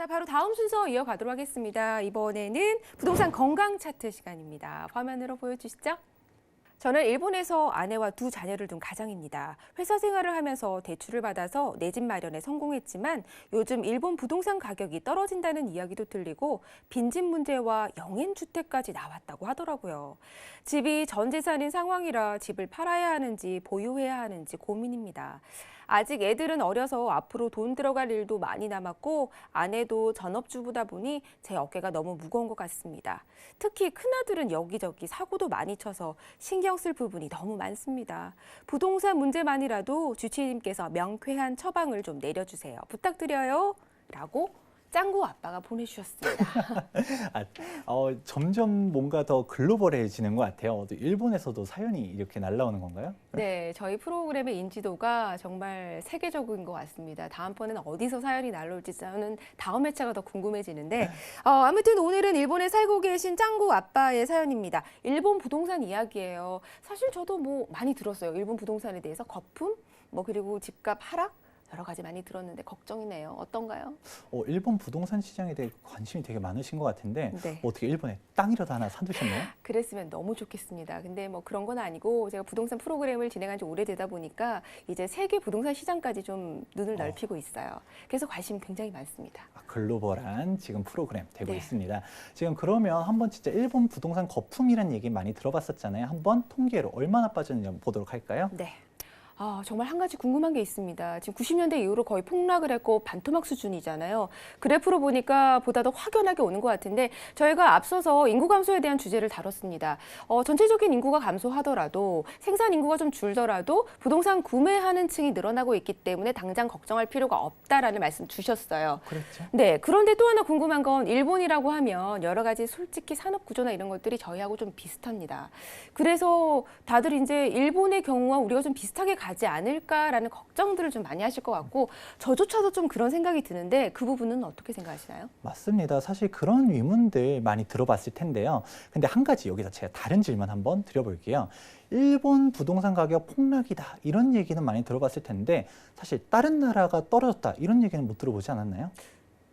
자, 바로 다음 순서 이어가도록 하겠습니다. 이번에는 부동산 건강 차트 시간입니다. 화면으로 보여주시죠. 저는 일본에서 아내와 두 자녀를 둔 가장입니다. 회사 생활을 하면서 대출을 받아서 내 집 마련에 성공했지만 요즘 일본 부동산 가격이 떨어진다는 이야기도 들리고 빈집 문제와 영행 주택까지 나왔다고 하더라고요. 집이 전 재산인 상황이라 집을 팔아야 하는지 보유해야 하는지 고민입니다. 아직 애들은 어려서 앞으로 돈 들어갈 일도 많이 남았고 아내도 전업주부다 보니 제 어깨가 너무 무거운 것 같습니다. 특히 큰아들은 여기저기 사고도 많이 쳐서 신경 쓸 부분이 너무 많습니다. 부동산 문제만이라도 주치님께서 명쾌한 처방을 좀 내려주세요. 부탁드려요. 라고 짱구 아빠가 보내주셨습니다. 아, 어, 점점 뭔가 더 글로벌해지는 것 같아요. 또 일본에서도 사연이 이렇게 날라오는 건가요? 네, 저희 프로그램의 인지도가 정말 세계적인 것 같습니다. 다음번에는 어디서 사연이 날라올지 저는 다음 회차가 더 궁금해지는데 어, 아무튼 오늘은 일본에 살고 계신 짱구 아빠의 사연입니다. 일본 부동산 이야기예요. 사실 저도 뭐 많이 들었어요. 일본 부동산에 대해서 거품, 뭐 그리고 집값 하락 여러 가지 많이 들었는데 걱정이네요. 어떤가요? 어, 일본 부동산 시장에 대해 관심이 되게 많으신 것 같은데 네. 어떻게 일본에 땅이라도 하나 사두셨나요? 그랬으면 너무 좋겠습니다. 근데 뭐 그런 건 아니고 제가 부동산 프로그램을 진행한 지 오래되다 보니까 이제 세계 부동산 시장까지 좀 눈을 어. 넓히고 있어요. 그래서 관심이 굉장히 많습니다. 아, 글로벌한 지금 프로그램 되고 네. 있습니다. 지금 그러면 한번 진짜 일본 부동산 거품이라는 얘기 많이 들어봤었잖아요. 한번 통계로 얼마나 빠졌는지 한번 보도록 할까요? 네. 아, 정말 한 가지 궁금한 게 있습니다. 지금 90년대 이후로 거의 폭락을 했고 반토막 수준이잖아요. 그래프로 보니까 보다 더 확연하게 오는 것 같은데 저희가 앞서서 인구 감소에 대한 주제를 다뤘습니다. 어, 전체적인 인구가 감소하더라도 생산 인구가 좀 줄더라도 부동산 구매하는 층이 늘어나고 있기 때문에 당장 걱정할 필요가 없다라는 말씀 주셨어요. 그렇죠. 네, 그런데 또 하나 궁금한 건 일본이라고 하면 여러 가지 솔직히 산업 구조나 이런 것들이 저희하고 좀 비슷합니다. 그래서 다들 이제 일본의 경우와 우리가 좀 비슷하게 가지 않을까라는 걱정들을 좀 많이 하실 것 같고 저조차도 좀 그런 생각이 드는데 그 부분은 어떻게 생각하시나요? 맞습니다. 사실 그런 의문들 많이 들어봤을 텐데요. 근데 한 가지 여기서 제가 다른 질문 한번 드려볼게요. 일본 부동산 가격 폭락이다 이런 얘기는 많이 들어봤을 텐데 사실 다른 나라가 떨어졌다 이런 얘기는 못 들어보지 않았나요?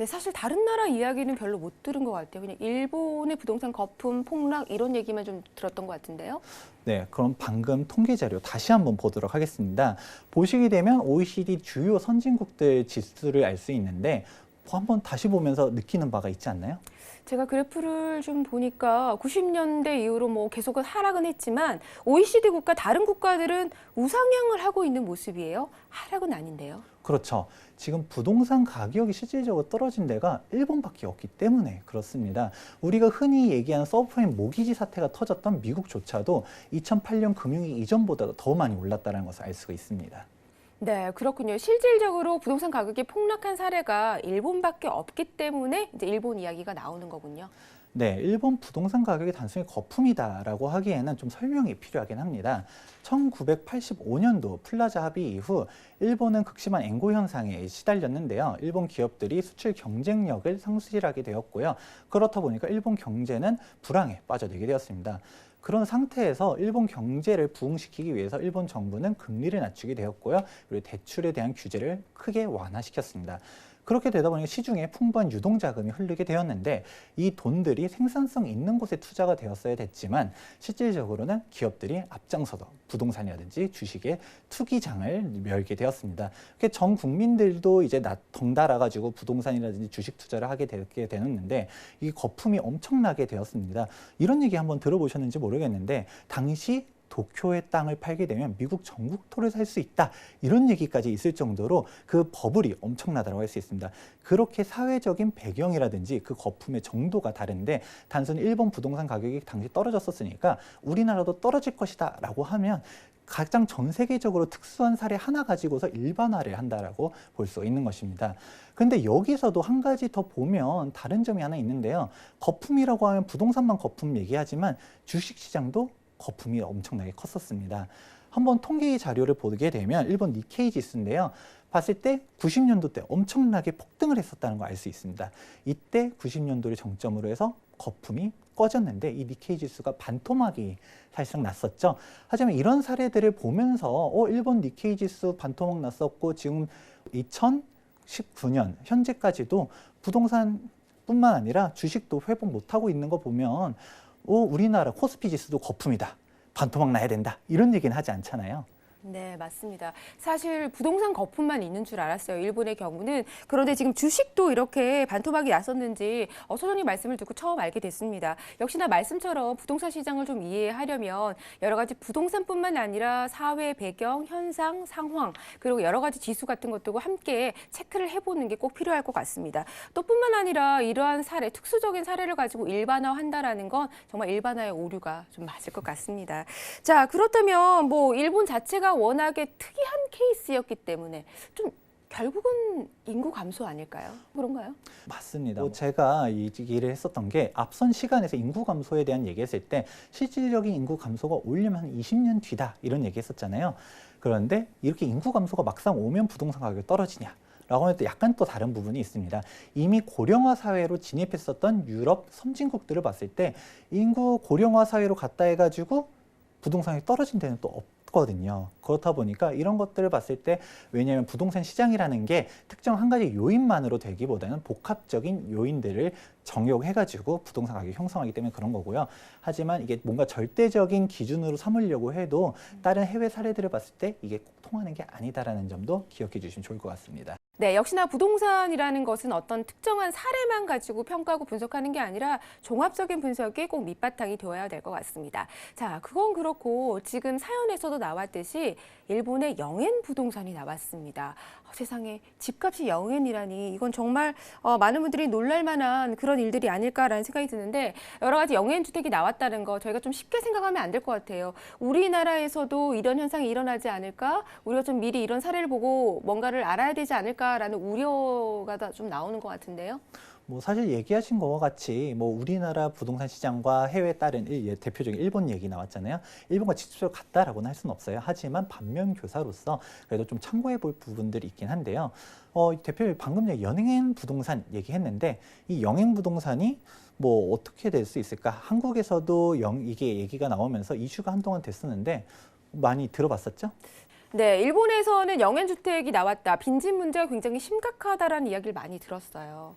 네, 사실 다른 나라 이야기는 별로 못 들은 것 같아요. 그냥 일본의 부동산 거품, 폭락 이런 얘기만 좀 들었던 것 같은데요. 네, 그럼 방금 통계 자료 다시 한번 보도록 하겠습니다. 보시게 되면 OECD 주요 선진국들 지수를 알 수 있는데 한번 다시 보면서 느끼는 바가 있지 않나요? 제가 그래프를 좀 보니까 90년대 이후로 뭐 계속 하락은 했지만 OECD 국가 다른 국가들은 우상향을 하고 있는 모습이에요. 하락은 아닌데요. 그렇죠. 지금 부동산 가격이 실질적으로 떨어진 데가 일본밖에 없기 때문에 그렇습니다. 우리가 흔히 얘기하는 서브프라임 모기지 사태가 터졌던 미국조차도 2008년 금융위 이전보다 더 많이 올랐다는 것을 알 수가 있습니다. 네, 그렇군요. 실질적으로 부동산 가격이 폭락한 사례가 일본밖에 없기 때문에 이제 일본 이야기가 나오는 거군요. 네, 일본 부동산 가격이 단순히 거품이다라고 하기에는 좀 설명이 필요하긴 합니다. 1985년도 플라자 합의 이후 일본은 극심한 앵고 현상에 시달렸는데요. 일본 기업들이 수출 경쟁력을 상실하게 되었고요. 그렇다 보니까 일본 경제는 불황에 빠져들게 되었습니다. 그런 상태에서 일본 경제를 부흥시키기 위해서 일본 정부는 금리를 낮추게 되었고요. 그리고 대출에 대한 규제를 크게 완화시켰습니다. 그렇게 되다 보니까 시중에 풍부한 유동 자금이 흐르게 되었는데 이 돈들이 생산성 있는 곳에 투자가 되었어야 됐지만 실질적으로는 기업들이 앞장서서 부동산이라든지 주식의 투기장을 열게 되었습니다. 전 국민들도 이제 나- 덩달아 가지고 부동산이라든지 주식 투자를 하게 되게 되었는데 이 거품이 엄청나게 되었습니다. 이런 얘기 한번 들어보셨는지 모르겠는데 당시 도쿄의 땅을 팔게 되면 미국 전국 토를 살 수 있다 이런 얘기까지 있을 정도로 그 버블이 엄청나다고 할 수 있습니다. 그렇게 사회적인 배경이라든지 그 거품의 정도가 다른데 단순히 일본 부동산 가격이 당시 떨어졌었으니까 우리나라도 떨어질 것이다라고 하면 가장 전 세계적으로 특수한 사례 하나 가지고서 일반화를 한다라고 볼 수 있는 것입니다. 근데 여기서도 한 가지 더 보면 다른 점이 하나 있는데요. 거품이라고 하면 부동산만 거품 얘기하지만 주식 시장도 거품이 엄청나게 컸었습니다. 한번 통계 자료를 보게 되면 일본 니케이 지수인데요. 봤을 때 90년도 때 엄청나게 폭등을 했었다는 걸 알 수 있습니다. 이때 90년도를 정점으로 해서 거품이 꺼졌는데 이 니케이 지수가 반토막이 사실상 났었죠. 하지만 이런 사례들을 보면서 어 일본 니케이 지수 반토막 났었고 지금 2019년 현재까지도 부동산뿐만 아니라 주식도 회복 못하고 있는 거 보면 어, 우리나라 코스피 지수도 거품이다. 반토막 나야 된다. 이런 얘기는 하지 않잖아요. 네, 맞습니다. 사실 부동산 거품만 있는 줄 알았어요. 일본의 경우는. 그런데 지금 주식도 이렇게 반토막이 났었는지 어, 소장님 말씀을 듣고 처음 알게 됐습니다. 역시나 말씀처럼 부동산 시장을 좀 이해하려면 여러 가지 부동산뿐만 아니라 사회 배경, 현상, 상황, 그리고 여러 가지 지수 같은 것도 함께 체크를 해보는 게 꼭 필요할 것 같습니다. 또 뿐만 아니라 이러한 사례, 특수적인 사례를 가지고 일반화한다라는 건 정말 일반화의 오류가 좀 맞을 것 같습니다. 자, 그렇다면 뭐 일본 자체가 워낙에 특이한 케이스였기 때문에 좀 결국은 인구 감소 아닐까요? 그런가요? 맞습니다. 뭐 제가 이 얘기를 했었던 게 앞선 시간에서 인구 감소에 대한 얘기했을 때 실질적인 인구 감소가 오려면 한 20년 뒤다 이런 얘기했었잖아요. 그런데 이렇게 인구 감소가 막상 오면 부동산 가격이 떨어지냐? 라고 하면 또 약간 또 다른 부분이 있습니다. 이미 고령화 사회로 진입했었던 유럽 선진국들을 봤을 때 인구 고령화 사회로 갔다 해가지고 부동산이 떨어진 데는 또 없 거든요. 그렇다 보니까 이런 것들을 봤을 때 왜냐하면 부동산 시장이라는 게 특정 한 가지 요인만으로 되기보다는 복합적인 요인들을 정욕해가지고 부동산 가격이 형성하기 때문에 그런 거고요. 하지만 이게 뭔가 절대적인 기준으로 삼으려고 해도 다른 해외 사례들을 봤을 때 이게 꼭 통하는 게 아니다라는 점도 기억해 주시면 좋을 것 같습니다. 네, 역시나 부동산이라는 것은 어떤 특정한 사례만 가지고 평가하고 분석하는 게 아니라 종합적인 분석이 꼭 밑바탕이 되어야 될 것 같습니다. 자, 그건 그렇고 지금 사연에서도 나왔듯이 일본의 영엔 부동산이 나왔습니다. 어, 세상에 집값이 영엔이라니 이건 정말 어, 많은 분들이 놀랄 만한 그런 일들이 아닐까라는 생각이 드는데 여러 가지 영엔 주택이 나왔다는 거 저희가 좀 쉽게 생각하면 안 될 것 같아요. 우리나라에서도 이런 현상이 일어나지 않을까? 우리가 좀 미리 이런 사례를 보고 뭔가를 알아야 되지 않을까라는 우려가 다좀 나오는 것 같은데요. 뭐 사실 얘기하신 거와 같이 뭐 우리나라 부동산 시장과 해외에 따른 일, 예, 대표적인 일본 얘기 나왔잖아요. 일본과 직접적으로 같다라고는 할 수는 없어요. 하지만 반면 교사로서 그래도 좀 참고해 볼 부분들이 있긴 한데요. 어, 대표 방금 전에 연행행 부동산 얘기했는데 이 영행 부동산이 뭐 어떻게 될 수 있을까? 한국에서도 영, 이게 얘기가 나오면서 이슈가 한동안 됐었는데 많이 들어봤었죠? 네, 일본에서는 영엔 주택이 나왔다. 빈집 문제가 굉장히 심각하다라는 이야기를 많이 들었어요.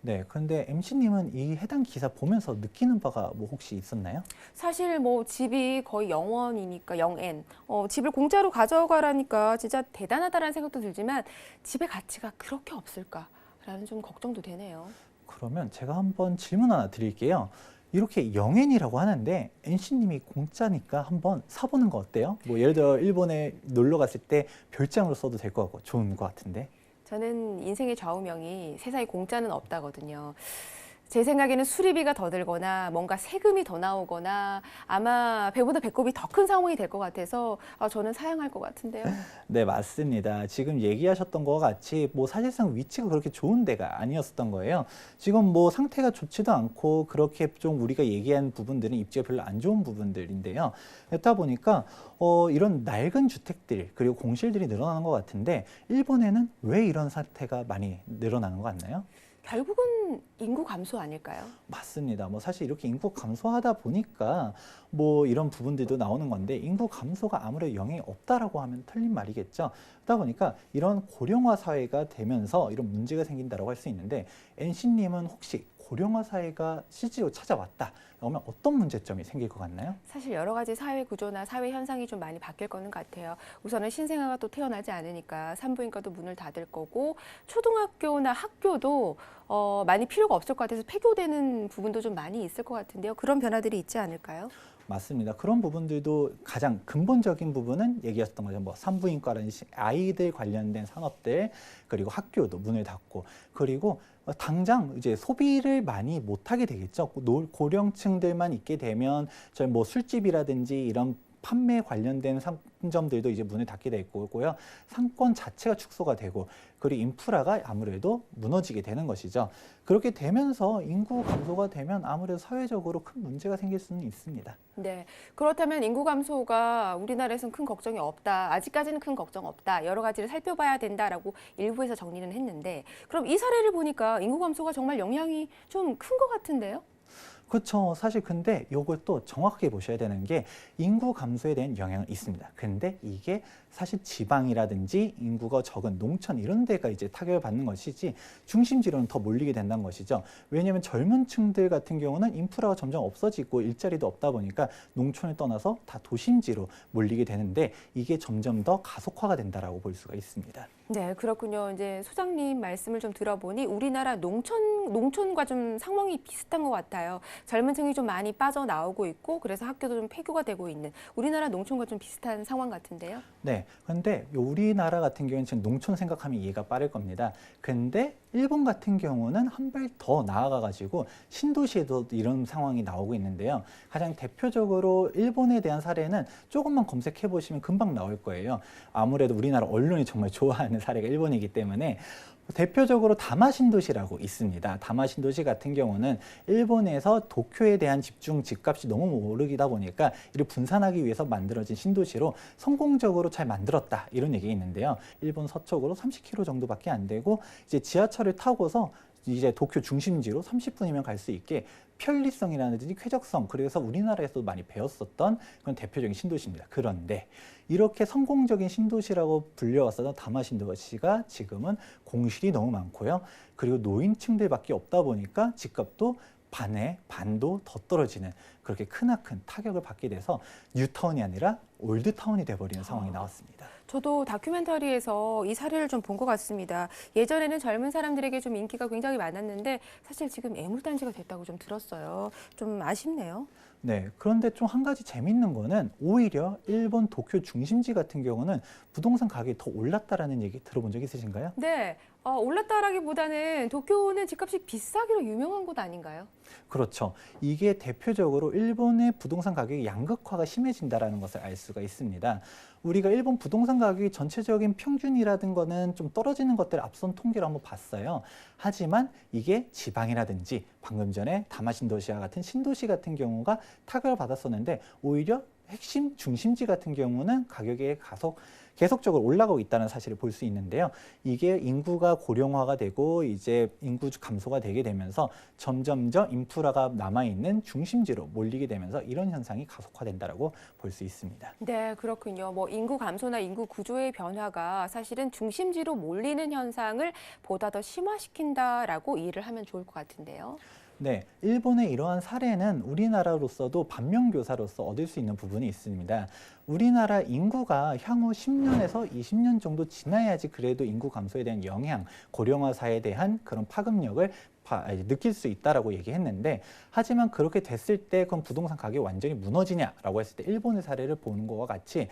네, 그런데 MC님은 이 해당 기사 보면서 느끼는 바가 뭐 혹시 있었나요? 사실 뭐 집이 거의 영원이니까 영엔 어, 집을 공짜로 가져가라니까 진짜 대단하다라는 생각도 들지만 집의 가치가 그렇게 없을까라는 좀 걱정도 되네요. 그러면 제가 한번 질문 하나 드릴게요. 이렇게 영엔이라고 하는데 NC님이 공짜니까 한번 사보는 거 어때요? 뭐 예를 들어 일본에 놀러 갔을 때 별장으로 써도 될 것 같고 좋은 것 같은데. 저는 인생의 좌우명이 세상에 공짜는 없다거든요. 제 생각에는 수리비가 더 들거나 뭔가 세금이 더 나오거나 아마 배보다 배꼽이 더 큰 상황이 될 것 같아서 아, 저는 사양할 것 같은데요. 네, 맞습니다. 지금 얘기하셨던 것과 같이 뭐 사실상 위치가 그렇게 좋은 데가 아니었었던 거예요. 지금 뭐 상태가 좋지도 않고 그렇게 좀 우리가 얘기한 부분들은 입지가 별로 안 좋은 부분들인데요. 그렇다 보니까 어, 이런 낡은 주택들 그리고 공실들이 늘어나는 것 같은데 일본에는 왜 이런 사태가 많이 늘어나는 것 같나요? 결국은 인구 감소 아닐까요? 맞습니다. 뭐 사실 이렇게 인구 감소하다 보니까 뭐 이런 부분들도 나오는 건데 인구 감소가 아무래도 영향이 없다라고 하면 틀린 말이겠죠. 그러다 보니까 이런 고령화 사회가 되면서 이런 문제가 생긴다라고 할 수 있는데 NC님은 혹시 고령화 사회가 실제로 찾아왔다. 그러면 어떤 문제점이 생길 것 같나요? 사실 여러 가지 사회 구조나 사회 현상이 좀 많이 바뀔 거는 같아요. 우선은 신생아가 또 태어나지 않으니까 산부인과도 문을 닫을 거고 초등학교나 학교도 어, 많이 필요가 없을 것 같아서 폐교되는 부분도 좀 많이 있을 것 같은데요. 그런 변화들이 있지 않을까요? 맞습니다. 그런 부분들도 가장 근본적인 부분은 얘기하셨던 거죠. 뭐 산부인과라는 시- 아이들 관련된 산업들 그리고 학교도 문을 닫고 그리고 어, 당장 이제 소비를 많이 못하게 되겠죠. 노- 고령층들만 있게 되면 저희 뭐 술집이라든지 이런 판매 관련된 상점들도 이제 문을 닫게 될 거고요. 상권 자체가 축소가 되고 그리고 인프라가 아무래도 무너지게 되는 것이죠. 그렇게 되면서 인구 감소가 되면 아무래도 사회적으로 큰 문제가 생길 수는 있습니다. 네. 그렇다면 인구 감소가 우리나라에서는 큰 걱정이 없다. 아직까지는 큰 걱정 없다. 여러 가지를 살펴봐야 된다라고 일부에서 정리는 했는데 그럼 이 사례를 보니까 인구 감소가 정말 영향이 좀 큰 것 같은데요? 그렇죠. 사실 근데 또 정확하게 보셔야 되는 게 인구 감소에 대한 영향은 있습니다. 근데 이게 사실 지방이라든지 인구가 적은 농촌 이런 데가 이제 타격을 받는 것이지 중심지로는 더 몰리게 된다는 것이죠. 왜냐하면 젊은 층들 같은 경우는 인프라가 점점 없어지고 일자리도 없다 보니까 농촌을 떠나서 다 도심지로 몰리게 되는데 이게 점점 더 가속화가 된다라고 볼 수가 있습니다. 네, 그렇군요. 이제 소장님 말씀을 좀 들어보니 우리나라 농촌 농촌과 좀 상황이 비슷한 것 같아요. 젊은 층이 좀 많이 빠져나오고 있고 그래서 학교도 좀 폐교가 되고 있는 우리나라 농촌과 좀 비슷한 상황 같은데요. 네. 요 우리나라 같은 경우는 지금 농촌 생각하면 이해가 빠를 겁니다. 근데 일본 같은 경우는 한 발 더 나아가 가지고 신도시에도 이런 상황이 나오고 있는데요. 가장 대표적으로 일본에 대한 사례는 조금만 검색해 보시면 금방 나올 거예요. 아무래도 우리나라 언론이 정말 좋아하는 사례가 일본이기 때문에 대표적으로 다마신도시라고 있습니다. 다마신도시 같은 경우는 일본에서 도쿄에 대한 집중 집값이 너무 오르기다 보니까 이를 분산하기 위해서 만들어진 신도시로 성공적으로 잘 만들었다 이런 얘기가 있는데요. 일본 서쪽으로 30km 정도밖에 안 되고 이제 지하철을 타고서 이제 도쿄 중심지로 30분이면 갈 수 있게 편리성이라든지 쾌적성 그래서 우리나라에서도 많이 배웠었던 그런 대표적인 신도시입니다. 그런데 이렇게 성공적인 신도시라고 불려왔었던 다마 신도시가 지금은 공실이 너무 많고요. 그리고 노인층들밖에 없다 보니까 집값도 반에 반도 더 떨어지는 그렇게 크나큰 타격을 받게 돼서 뉴타운이 아니라 올드타운이 돼버리는 상황이 나왔습니다. 저도 다큐멘터리에서 이 사례를 좀 본 것 같습니다. 예전에는 젊은 사람들에게 좀 인기가 굉장히 많았는데 사실 지금 애물단지가 됐다고 좀 들었어요. 좀 아쉽네요. 네. 그런데 좀 한 가지 재밌는 거는 오히려 일본 도쿄 중심지 같은 경우는 부동산 가격이 더 올랐다라는 얘기 들어본 적 있으신가요? 네, 어, 올랐다라기보다는 도쿄는 집값이 비싸기로 유명한 곳 아닌가요? 그렇죠. 이게 대표적으로 일본의 부동산 가격이 양극화가 심해진다라는 것을 알 수가 있습니다. 우리가 일본 부동산 가격이 전체적인 평균이라든 거는 좀 떨어지는 것들을 앞선 통계로 한번 봤어요. 하지만 이게 지방이라든지 방금 전에 다마신 도시와 같은 신도시 같은 경우가 타격을 받았었는데 오히려 핵심 중심지 같은 경우는 가격이 가속 계속적으로 올라가고 있다는 사실을 볼 수 있는데요. 이게 인구가 고령화가 되고 이제 인구 감소가 되게 되면서 점점점 인프라가 남아 있는 중심지로 몰리게 되면서 이런 현상이 가속화된다라고 볼 수 있습니다. 네, 그렇군요. 뭐 인구 감소나 인구 구조의 변화가 사실은 중심지로 몰리는 현상을 보다 더 심화시킨다라고 이해를 하면 좋을 것 같은데요. 네, 일본의 이러한 사례는 우리나라로서도 반면교사로서 얻을 수 있는 부분이 있습니다. 우리나라 인구가 향후 10년에서 20년 정도 지나야지 그래도 인구 감소에 대한 영향, 고령화 사에 대한 그런 파급력을 파- 아니, 느낄 수 있다라고 얘기했는데 하지만 그렇게 됐을 때 그럼 부동산 가격이 완전히 무너지냐라고 했을 때 일본의 사례를 보는 것과 같이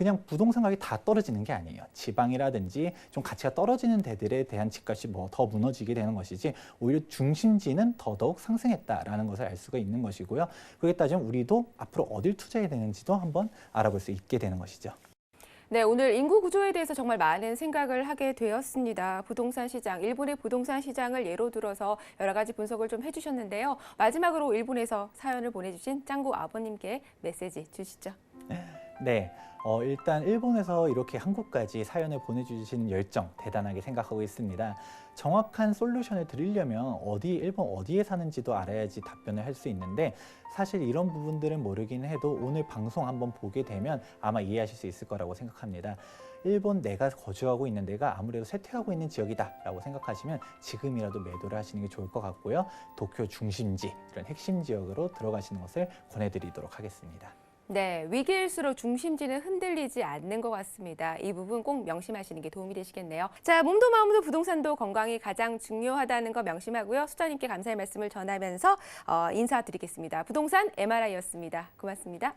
그냥 부동산 가격이 다 떨어지는 게 아니에요. 지방이라든지 좀 가치가 떨어지는 데들에 대한 집값이 뭐 더 무너지게 되는 것이지 오히려 중심지는 더더욱 상승했다라는 것을 알 수가 있는 것이고요. 그렇게 따지면 우리도 앞으로 어딜 투자해야 되는지도 한번 알아볼 수 있게 되는 것이죠. 네, 오늘 인구 구조에 대해서 정말 많은 생각을 하게 되었습니다. 부동산 시장, 일본의 부동산 시장을 예로 들어서 여러 가지 분석을 좀 해주셨는데요. 마지막으로 일본에서 사연을 보내주신 짱구 아버님께 메시지 주시죠. 네. 어, 일단 일본에서 이렇게 한국까지 사연을 보내주시는 열정 대단하게 생각하고 있습니다. 정확한 솔루션을 드리려면 어디 일본 어디에 사는지도 알아야지 답변을 할 수 있는데 사실 이런 부분들은 모르긴 해도 오늘 방송 한번 보게 되면 아마 이해하실 수 있을 거라고 생각합니다. 일본 내가 거주하고 있는 데가 아무래도 쇠퇴하고 있는 지역이다 라고 생각하시면 지금이라도 매도를 하시는 게 좋을 것 같고요. 도쿄 중심지 이런 핵심 지역으로 들어가시는 것을 권해드리도록 하겠습니다. 네, 위기일수록 중심지는 흔들리지 않는 것 같습니다. 이 부분 꼭 명심하시는 게 도움이 되시겠네요. 자, 몸도 마음도 부동산도 건강이 가장 중요하다는 거 명심하고요. 수자님께 감사의 말씀을 전하면서 어, 인사드리겠습니다. 부동산 MRI였습니다. 고맙습니다.